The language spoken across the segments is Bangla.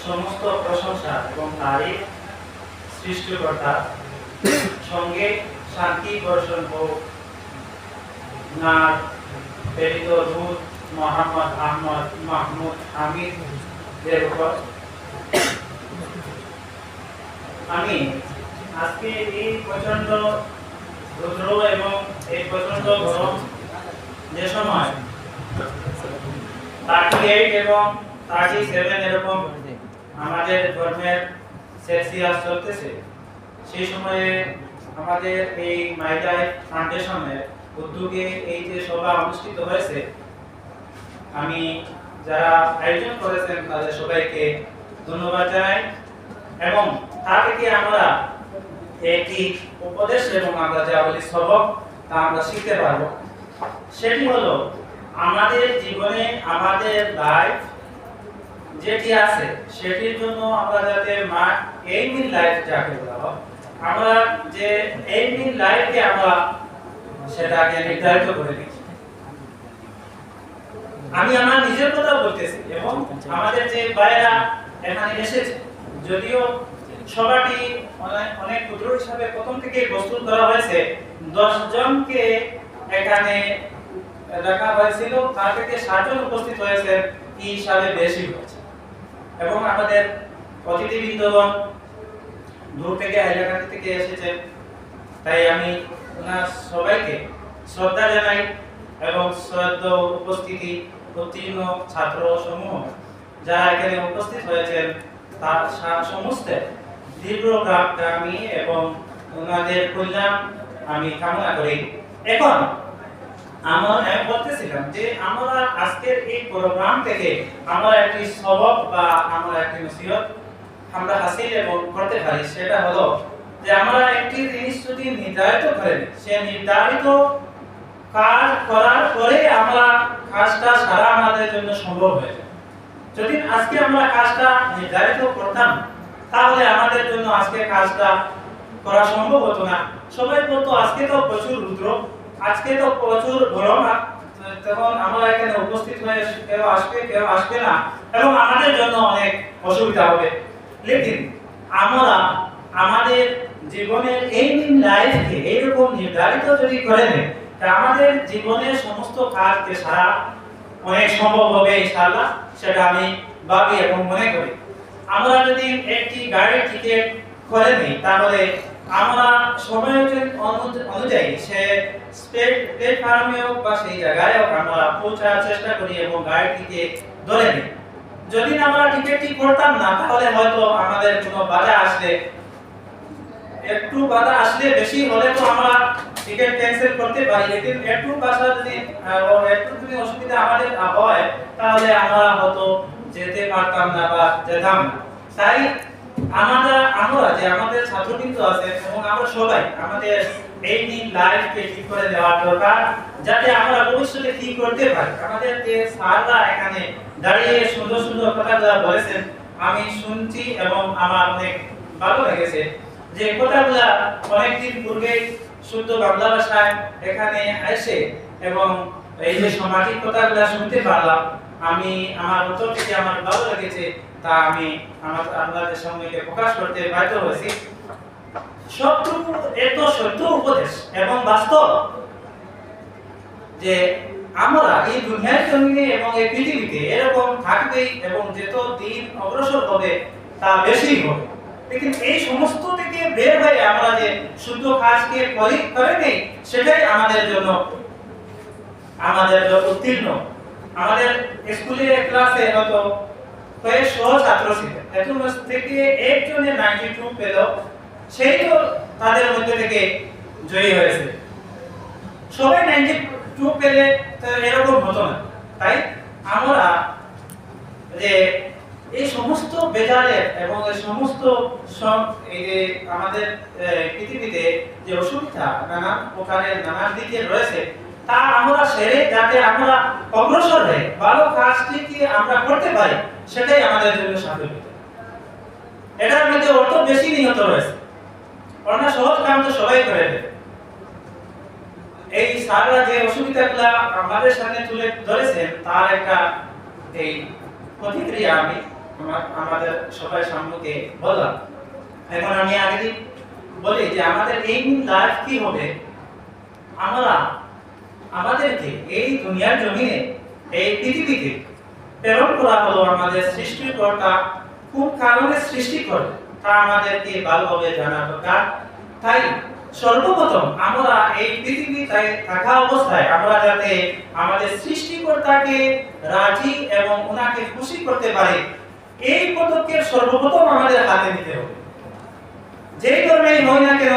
সমস্ত প্রশংসা এবং তারিফ সৃষ্টিকর্তা সঙ্গে শান্তি বর্ষণ হোক প্রেরিত দূত মোহাম্মদ আহমদ মাহমুদ হামিদ আমি আজকে এই প্রচণ্ড রৌদ্র এবং এই প্রচণ্ড গরম যে সময় থার্টি এইট এবং থার্টি সেভেন এরকম আমাদের ধর্মের সেলসিয়াস চলতেছে। সেই সময়ে আমাদের এই মাইলাই ফাউন্ডেশনের উদ্যোগে এই যে সভা অনুষ্ঠিত হয়েছে, আমি যারা আয়োজন করেছেন তাদের সবাইকে ধন্যবাদ জানাই এবং তা থেকে আমরা একটি উপদেশ এবং আমরা যা বলি সবক তা আমরা শিখতে পারব। সেটি হলো আমাদের জীবনে, আমাদের লাইফ যেটি আছে, সেটির জন্য আমরা যাতে মা এইম ইন লাইফ যাকে বলা হয়। আমরা যে এইম ইন লাইফকে আমরা সেটাকে নির্ধারিত করে দিচ্ছি আমি আমার নিজের কথা বলতেছি এবং আমাদের যে বাইরা এখানে এসেছে, যদিও সবাটি অনেক অনেক ক্ষুদ্র হিসাবে প্রথম থেকে প্রস্তুত করা হয়েছে দশ জনকে এখানে রাখা হয়েছিল, তার থেকে ষাটজন উপস্থিত হয়েছে এই হিসাবে বেশি হয়েছে? এবং আমাদের অতিথিবৃন্দগণ দূর থেকে, হাইলাকান্দি থেকে এসেছে। তাই আমি ওনার সবাইকে শ্রদ্ধা জানাই এবং শ্রদ্ধ উপস্থিতি উত্তীর্ণ ছাত্র সমূহ যারা এখানে উপস্থিত হয়েছেন, তার সমস্ত দীর্ঘগামী এবং ওনাদের কল্যাণ আমি কামনা করি। এখন আমরা আমি বলতেছিলাম যে আমরা আজকের এই প্রোগ্রাম থেকে আমরা একটি সবক বা আমরা একটি নসিহত আমরা হাসিল এবং করতে পারি। সেটা হলো যে আমরা একটি জিনিস যদি নির্ধারিত করেন, সে নির্ধারিত কাজ করার পরে আমরা কাজটা সারা আমাদের জন্য সম্ভব হয়ে যদি আজকে আমরা কাজটা নির্ধারিত করতাম, তাহলে আমাদের জন্য আজকে কাজটা করা সম্ভব হতো না। সবাই বলতো, আজকে তো প্রচুর রুদ্র। আজকে তো প্রচুর গরম তখন আমরা এখানে উপস্থিত হয়ে কেউ আসবে কেউ আসবে না। এবং আমাদের জন্য অনেক অসুবিধা হবে। লেকিন আমরা, আমাদের জীবনের এই দিন লাইফকে এইরকম নির্ধারিত যদি করে নেই আমাদের জীবনের সমস্ত কাজকে সারা অনেক সম্ভব হবে, ইনশাআল্লাহ, সেটা আমি ভাবি এবং মনে করি। আমরা যদি একটি গাড়ির টিকিট করে নিই, তাহলে আমরা সময় অনু- অনুযায়ী সে প্ল্যাটফর্মে হোক বা সেই জায়গায় আমরা পৌঁছার চেষ্টা করি এবং গাড়িটিকে ধরে নিই। যদি আমরা টিকিটটি করতাম না, তাহলে হয়তো আমাদের কোনো বাধা আসলে। একটু বাধা আসলে বেশি হলে তো আমরা টিকিট ক্যান্সেল করতে পারি। লেকিন একটু বাধা যদি একটু যদি অসুবিধা আমাদের হয়, তাহলে আমরা হয়তো যেতে পারতাম না বা যেতাম না। তাই আমরা আমরা যে আমাদের ছাত্রবৃন্দ আছে এবং আমরা সবাই আমাদের এই দিন লাইফকে ঠিক করে দেওয়া দরকার, যাতে আমরা ভবিষ্যতে কি করতে পারি। আমাদের যে স্যাররা এখানে দাঁড়িয়ে সুন্দর সুন্দর কথাগুলো বলেছেন, আমি শুনছি এবং আমার অনেক ভালো লেগেছে যে কথাগুলা অনেকদিন পূর্বে শুদ্ধ বাংলা ভাষায় এখানে এসে এবং এই যে সামাজিক কথাগুলা শুনতে পারলাম, আমি, আমার উত্তর থেকে আমার ভালো লেগেছে তা আমি আমার আপনাদের সামনে প্রকাশ করতে বাধ্য হয়েছি। সবটুকু এত সত্য উপদেশ এবং বাস্তব যে আমরা এই দুনিয়ার জমিনে এবং এই পৃথিবীতে এরকম থাকবেই এবং যত দিন অগ্রসর হবে তা বেশি হবে। লেকিন এই সমস্ত থেকে বের হয়ে আমরা যে শুদ্ধ কাজকে করি, করে নেই, সেটাই আমাদের জন্য, আমাদের উত্তীর্ণ। আমাদের স্কুলের ক্লাসে হয়তো কয়েকশো ছাত্র ছিল এত থেকে একজনে নাইনটি টু পেল সেই তো তাদের মধ্যে থেকে জয়ী হয়েছে। সবাই নাইনটি টু পেলে এরকম হতো তাই আমরা যে এই সমস্ত বেজারের এবং এই সমস্ত এই যে আমাদের পৃথিবীতে যে অসুবিধা, নানা প্রকারের নানা দিকে রয়েছে, তা আমরা সেরে যাতে আমরা অগ্রসর হয়ে ভালো কাজটি কি আমরা করতে পারি? সেটাই আমাদের জন্য সাফল্য এটার মধ্যে অর্থ বেশি নিহত রয়েছে। অনেক সহজ কাম তো সবাই করে এই সারা যে অসুবিধাগুলা আমাদের সামনে তুলে ধরেছেন, তার একটা এই প্রতিক্রিয়া আমি আমাদের সবাই সম্মুখে বললাম। এখন আমি আগে বলি যে আমাদের এই লাইফ কি হবে, আমরা আমাদেরকে এই দুনিয়ার জমিনে, এই পৃথিবীতে প্রেরণ করা হলো আমাদের সৃষ্টিকর্তা, কোন কারণে সৃষ্টি করে, তা আমাদেরকে ভালোভাবে জানা দরকার। তাই সর্বপ্রথম আমরা এই পৃথিবীতে থাকা অবস্থায় আমরা যাতে আমাদের সৃষ্টিকর্তাকে রাজি এবং ওনাকে খুশি করতে পারি, এই পদক্ষেপ সর্বপ্রথম আমাদের হাতে নিতে হবে। যেই ধর্মেই হই না কেন,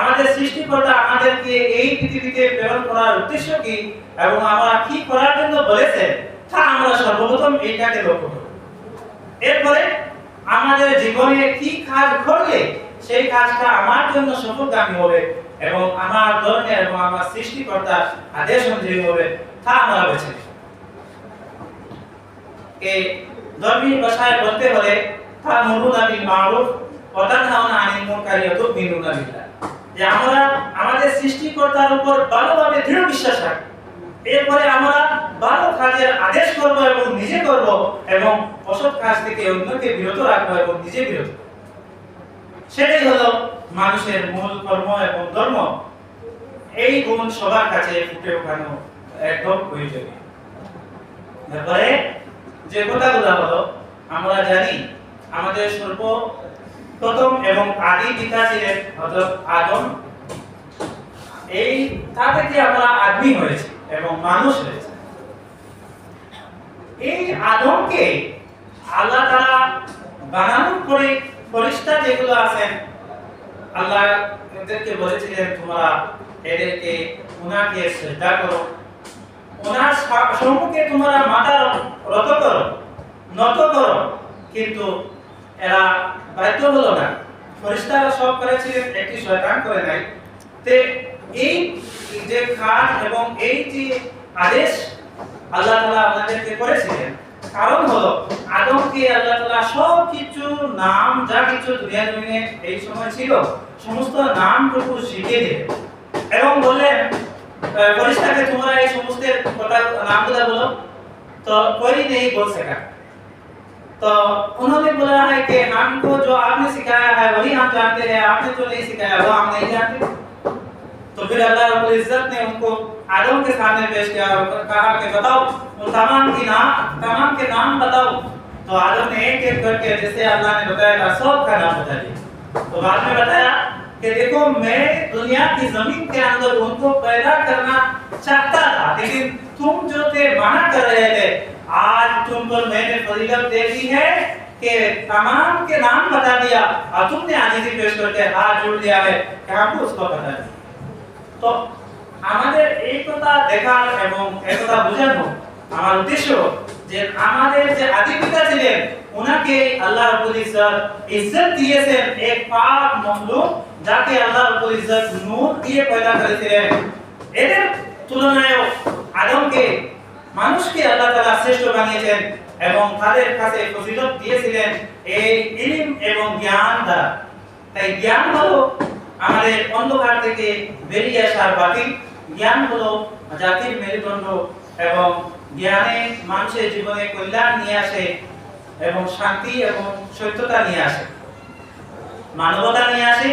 আমাদের সৃষ্টিকর্তা আমাদেরকে এই পৃথিবীতে প্রেরণ করার উদ্দেশ্য কি, এবং আমরা কি করার জন্য বলেছেন, তা আমরা সর্বপ্রথম এইটাকে লক্ষ্য করব এরপরে আমাদের জীবনে কি কাজ করলে সেই কাজটা আমার জন্য সফলকামী হবে এবং আমার ধর্মের এবং আমার সৃষ্টিকর্তার আদেশ অনুযায়ী হবে, তা আমরা বেছে। এই ধর্মীয় ভাষায় বলতে হলে, তা নুরুনা বিল মারুফ ওয়া তানহাউনা আনিল মুনকারি ওয়া তু'মিনুনা বিল্লাহ যে আমরা আমাদের সৃষ্টিকর্তার উপর ভালোভাবে দৃঢ় বিশ্বাস রাখি। এরপরে আমরা ভালো কাজের আদেশ করব এবং নিজে করব এবং অসৎ কাজ থেকে অন্যকে বিরত রাখব এবং নিজে বিরত। সেটাই হলো মানুষের মূল কর্ম এবং ধর্ম। এই গুণ সবার কাছে ফুটে ওঠানো একদম প্রয়োজনীয়। তারপরে যে কথাগুলো হলো, আমরা জানি আমাদের সর্ব প্রথম এবং আদি পিতা ছিলেন হযরত আদম। এই তা থেকে আমরা আদমি হয়েছি এবং মানুষ হয়েছে। এই আদমকে আল্লাহ তাআলা বানানোর পরে ফেরেশতা যেগুলো আছেন, আল্লাহ এদেরকে বলেছিলেন, তোমরা এদেরকে ওনাকে শ্রদ্ধা করো। ওনার সম্মুখে তোমরা মাথা রত করো, নত করো। কিন্তু এরা বাধ্য হলো না। ফরিস্তারা সব করেছিলেন একটি শয়তান করে নাই। তে এই যে কাজ এবং এই যে আদেশ আল্লাহ তাআলা আমাদেরকে করেছিলেন কারণ হলো আদমকে আল্লাহ তাআলা সব কিছু নাম যা কিছু দুনিয়া জমিনে এই সময় ছিল সমস্ত নামটুকু শিখিয়ে দিলেন এবং বললেন फरिश्ता के तुम्हारा ये समस्त पता नाम बता बोलो तो कोई नहीं बोल सका तो उन्होंने बोला है कि हमको जो आपने सिखाया है वही हम जानते हैं आपने जो नहीं सिखाया वो हम नहीं जानते तो फिर अल्लाह रब्बुल इज्जत ने उनको आदम के सामने पेश किया, और कहा कि बताओ उन तमाम की नाम, तमाम के नाम बताओ। तो आदम ने एक एक करके, जैसे अल्लाह ने बताया था, सब का नाम बता दिया। तो बाद में बताया कि देखो, मैं दुनिया की ज़मीन के अंदर उनको पैदा करना चाहता था, लेकिन तुम जो थे, मना कर रहे थे। आज तुम पर मैंने फजीलत दे दी है कि तमाम के नाम बता दिया, और तुमने आजीजी पेश करके हाथ जोड़ दिया है कि हमको उसको बता दिया তো আমাদের এই কথা দেখার এবং এই কথা বোঝানো আমার উদ্দেশ্য যে আমাদের যে আদি পিতা ছিলেন ওনাকে আল্লাহ রাব্বুল ইজ্জত ইজ্জত দিয়েছেন এক পাক মখলুক, যাকে আল্লাহ রাব্বুল ইজ্জত নূর দিয়ে পয়দা করেছিলেন। এদের তুলনায় আদমকে, মানুষকে আল্লাহ তাআলা শ্রেষ্ঠ বানিয়েছেন এবং তাদের কাছে ফজিলত দিয়েছিলেন এই ইলম এবং জ্ঞান দ্বারা। তাই জ্ঞান হলো আমাদের অন্ধকার থেকে বেরিয়ে আসার বাতি। জ্ঞান হলো জাতির মেরুদণ্ড এবং জ্ঞানে মানুষের জীবনে কল্যাণ নিয়ে আসে এবং শান্তি এবং সত্যতা নিয়ে আসে। মানবতা নিয়ে আসে,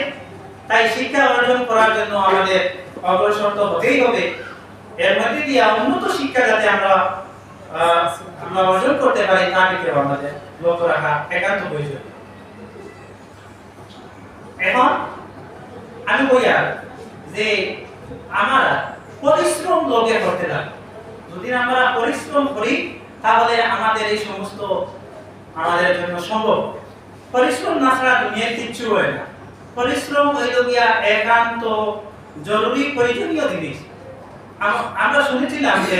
তাই শিক্ষা অর্জন করার জন্য আমাদের অগ্রসর হতেই হবে। এর মধ্যে দিয়ে উন্নত শিক্ষা যাতে আমরা আমরা অর্জন করতে পারি, তা দিকেও আমাদের লক্ষ্য রাখা একান্ত প্রয়োজন। এখন আমি বলি আর যে আমরা পরিশ্রম লোকে করতে থাকি যদি আমরা পরিশ্রম করি, তাহলে আমাদের এই সমস্ত আমাদের জন্য সম্ভব। পরিশ্রম না ছাড়া দুনিয়ার কিচ্ছু হয় না। পরিশ্রম হইল গিয়া একান্ত জরুরি প্রয়োজনীয় জিনিস। আমরা শুনেছিলাম যে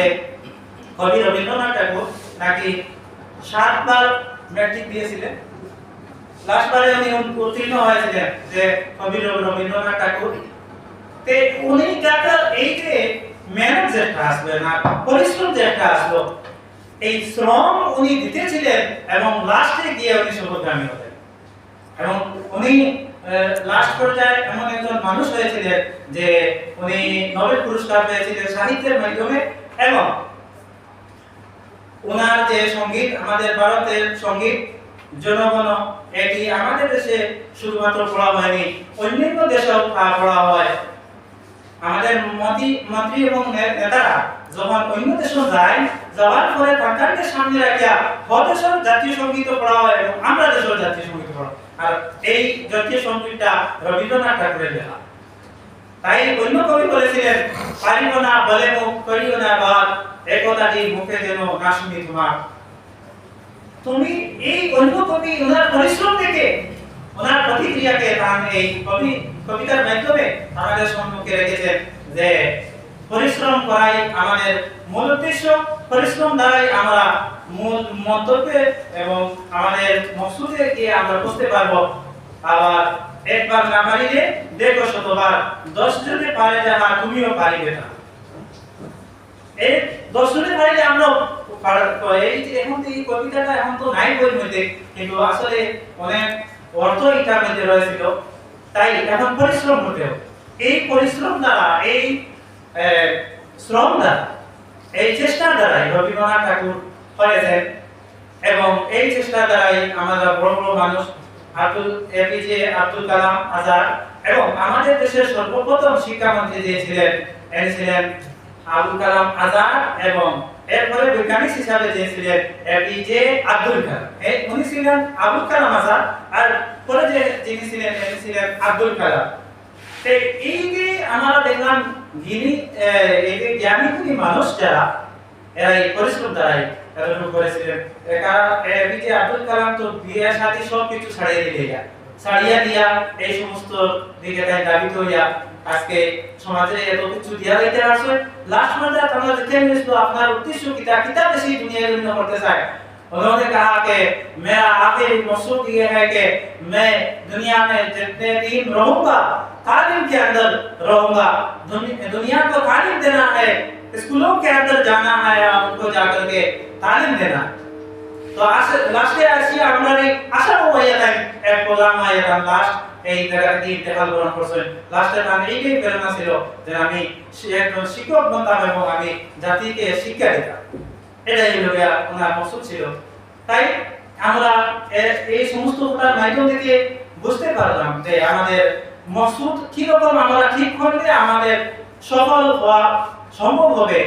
কবি রবীন্দ্রনাথ ঠাকুর নাকি সাতবার ম্যাট্রিক দিয়েছিলেন। লাস্ট বারে উনি উত্তীর্ণ হয়েছিলেন যে কবি রবীন্দ্রনাথ ঠাকুর তে উনি টাকা এই যে মেহনত যেটা আসবে না, পরিশ্রম যেটা আসলো, এই শ্রম উনি দিতেছিলেন এবং লাস্টে গিয়ে উনি সফলকামী হলেন। এবং উনি লাস্ট পর্যায়ে এমন একজন মানুষ হয়েছিলেন যে উনি নোবেল পুরস্কার পেয়েছিলেন সাহিত্যের মাধ্যমে এবং ওনার যে সংগীত, আমাদের ভারতের সংগীত, জনগণ, এটি আমাদের দেশে শুধুমাত্র পড়া হয়নি, অন্যান্য দেশেও পড়া হয়। আমাদের মন্ত্রী মন্ত্রী এবং নেতারা যখন অন্য দেশে যায়, যাওয়ার পরে তাদেরকে সামনে রাখিয়া হদেশের জাতীয় সংগীত পড়া হয় এবং আমরা দেশের জাতীয় সংগীত পড়া আর এই জাতীয় সঙ্গীতটা রবীন্দ্রনাথ ঠাকুরের লেখা। তাই অন্য কবি বলেছিলেন, পারিব না, বলে মুখ করিও না বাদ একতাটি মুখে যেন শুনি তোমার। তুমি এই অন্য কবি, ওনার পরিশ্রম থেকে ওনার প্রতিক্রিয়াকে তার এই কবি কবিতার মাধ্যমে আমাদের সম্মুখে রেখেছেন যে পরিশ্রম করাই আমাদের মূল উদ্দেশ্য। পরিশ্রম দ্বারাই আমরা মূল মন্তব্যে এবং আমাদের মকসুদে গিয়ে আমরা বুঝতে পারব। আবার একবার না পারিলে দেখো শতবার, দশ জনে পারে যাহা তুমিও পারিবে না। এই দর্শনে পাইলে আমরা এই যে এখন এই কবিতাটা এখন তো নাই বই মধ্যে, কিন্তু আসলে অনেক অর্থ এটার মধ্যে রয়েছিল। তাই এখন পরিশ্রম করতে হবে। এই পরিশ্রম দ্বারা, এই শ্রম দ্বারা, এই চেষ্টার দ্বারাই রবীন্দ্রনাথ ঠাকুর হয়েছেন এবং এই চেষ্টার দ্বারাই আমরা বড় বড় মানুষ, Abdul, A P J Abdul Kalam Azad এবং আমাদের দেশের সর্বপ্রথম শিক্ষামন্ত্রী যে ছিলেন তিনি ছিলেন আবুল কালাম আজাদ এবং এরপরে বৈজ্ঞানিক হিসাবে যে ছিলেন এপিজে আব্দুল কালাম। উনি ছিলেন আবুল কালাম আজাদ তিনি ছিলেন ছিলেন আব্দুল কালাম। এই যে আমরা দেখলাম এই যে জ্ঞানী মানুষ যারা, এরা এই পরিশ্রম দ্বারাই করেছিলেন। আব্দুল কালাম তো বিয়ে সাথে সব কিছু ছাড়িয়ে দিয়ে দিয়া এই সমস্ত দিকে তাই হইয়া আজকে সমাজে এত কিছু দিয়া যাইতে লাস্ট মধ্যে আপনারা দেখতে আপনার উদ্দেশ্য কিতা কিতা বেশি দুনিয়া জন্য করতে চায়। उन्होंने कहा कि मेरा आखिरी मकसूद ये है कि मैं दुनिया में जितने दिन रहूंगा तालीम के अंदर रहूंगा दुनि- दुनिया को तालीम देना है स्कूलों के अंदर जाना है और उनको जाकर के तालीम देना है। তো আসে লাস্টে আসি আমরা এই আশা হইয়া তাই এক প্রোগ্রাম হইয়া তাই লাস্ট এই জায়গা থেকে ইন্তেকাল গ্রহণ করছেন লাস্টে মানে এইটাই প্রেরণা ছিল যে আমি সে- একজন শিক্ষক বনতাম এবং আমি জাতিকে শিক্ষা দিতাম এটাই হলো ওনার মকসুদ ছিল। তাই আমরা এই সমস্ত কথার মাধ্যম থেকে বুঝতে পারলাম যে আমাদের মকসুদ কীরকম আমরা ঠিক করলে আমাদের সফল হওয়া সম্ভব হবে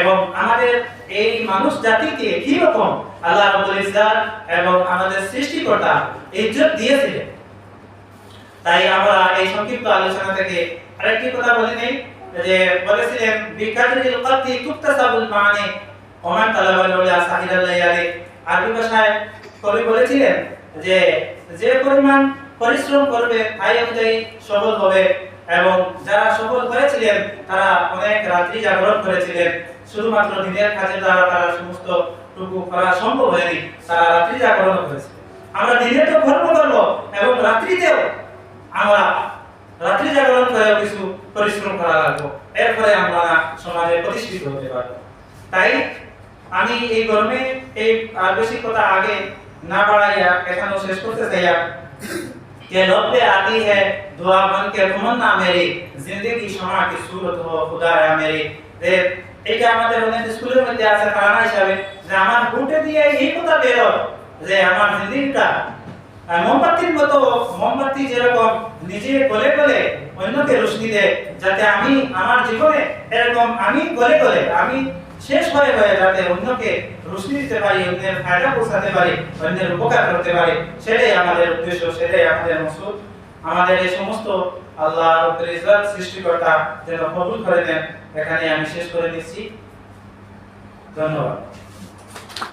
এবং আমাদের এই মানুষ জাতিকে কি রকম আল্লাহ রাব্বুল ইজ্জাত এবং আমাদের সৃষ্টিকর্তা ইজ্জত দিয়েছিলেন। তাই আমরা এই সংক্ষিপ্ত আলোচনা থেকে আরেকটি কথা বলে নেই, যে বলেছিলেন বিকাদিল কতি তুক্তাসাবুল মানে ওমান তালাবাল ওলা সাহিদাল্লাহ আলী আরবি ভাষায় কবি বলেছিলেন যে যে পরিমাণ পরিশ্রম করবে, তাই অনুযায়ী সফল হবে। এবং যারা সফল হয়েছিলেন, তারা অনেক রাত্রি জাগরণ করেছিলেন। শুধুমাত্র দিনের কাজের দ্বারা তারা সমস্ত টুকু করা সম্ভব হয়নি, তারা রাত্রি জাগরণ করেছে। আমরা দিনে তো কর্ম করব এবং রাত্রিতেও আমরা রাত্রি জাগরণ করে কিছু পরিশ্রম করা লাগবো। এরপরে আমরা সমাজে প্রতিষ্ঠিত হতে পারব। তাই আমি এই গরমে এই আর বেশি কথা আগে না বাড়াইয়া এখানেও শেষ করতে চাইয়া कि लब पे आती है दुआ बन के तमन्ना मेरी जिंदगी शमा की सूरत हो खुदाया मेरी যে এটা আমাদের অনেক স্কুলের মধ্যে আছে কারণা হিসাবে যে আমার বুটে দিয়ে এই কথা বেরো যে আমার জিন্দিগিটা আহ, মোমবাতির মতো মোমবাতি যেরকম নিজে গলে গলে অন্যকে রোশনি দেয় যাতে আমি আমার জীবনে এরকম আমি গলে গলে আমি শেষ হয়ে হয়ে যাতে অন্যকে রোশনি দিতে পারি, অন্যের ফায়দা পৌঁছাতে পারি, অন্যের উপকার করতে পারি, সেটাই আমাদের উদ্দেশ্য, সেটাই আমাদের মকসুদ। আমাদের এই সমস্ত আল্লাহ সৃষ্টিকর্তা যেন কবুল করে দেন এখানে আমি শেষ করে দিচ্ছি। ধন্যবাদ।